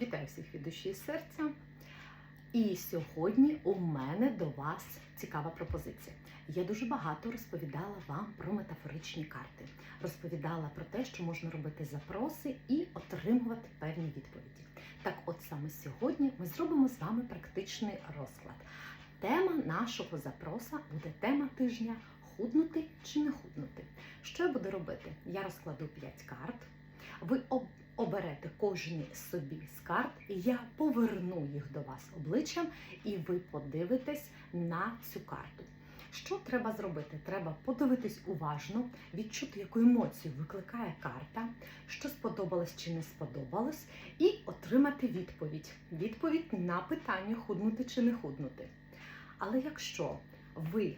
Вітаю всіх від душі і серця. І сьогодні у мене до вас цікава пропозиція. Я дуже багато розповідала вам про метафоричні карти, розповідала про те, що можна робити запроси і отримувати певні відповіді. Так, от саме сьогодні ми зробимо з вами практичний розклад. Тема нашого запроса буде тема тижня худнути чи не худнути. Що я буду робити? Я розкладу 5 карт. Ви об- оберете кожні собі з карт, і я поверну їх до вас обличчям, і ви подивитесь на цю карту. Що треба зробити? Треба подивитись уважно, відчути, яку емоцію викликає карта, що сподобалось чи не сподобалось, і отримати відповідь. Відповідь на питання худнути чи не худнути. Але якщо ви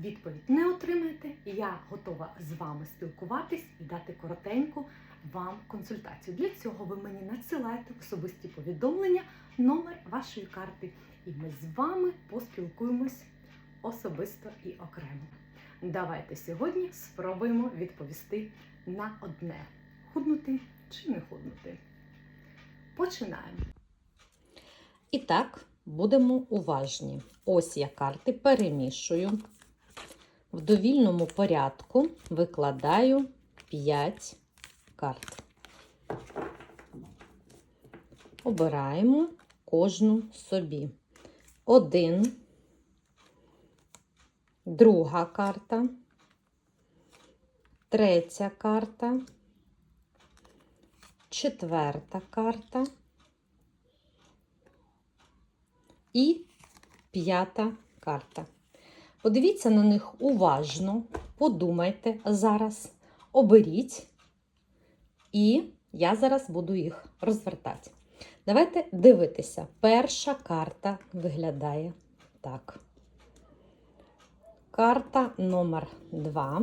відповідь не отримаєте, я готова з вами спілкуватись і дати коротеньку вам консультацію. Для цього ви мені надсилаєте особисті повідомлення, номер вашої карти, і ми з вами поспілкуємось особисто і окремо. Давайте сьогодні спробуємо відповісти на одне: худнути чи не худнути. Починаємо. І так, будемо уважні. Ось я карти перемішую. В довільному порядку викладаю 5 карт. Обираємо кожну собі. Один, друга карта, третя карта, четверта карта. і п'ята карта. Подивіться на них уважно, подумайте зараз, оберіть, і я зараз буду їх розвертати. Давайте дивитися. Перша карта виглядає так. Карта номер 2.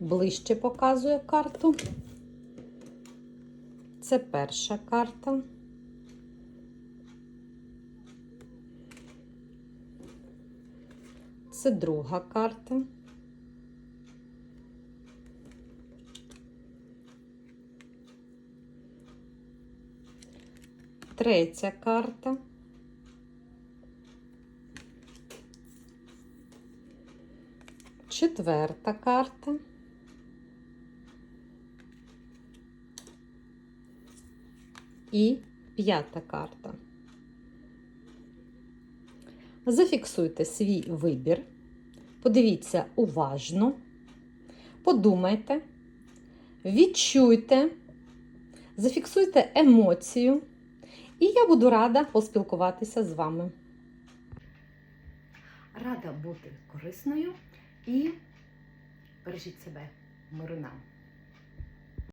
Ближче показує карту. Це перша карта. Це друга карта. Третя карта. Четверта карта. І п'ята карта. Зафіксуйте свій вибір, подивіться уважно, подумайте, відчуйте, зафіксуйте емоцію, і я буду рада поспілкуватися з вами. Рада бути корисною і бережіть себе, миру нам.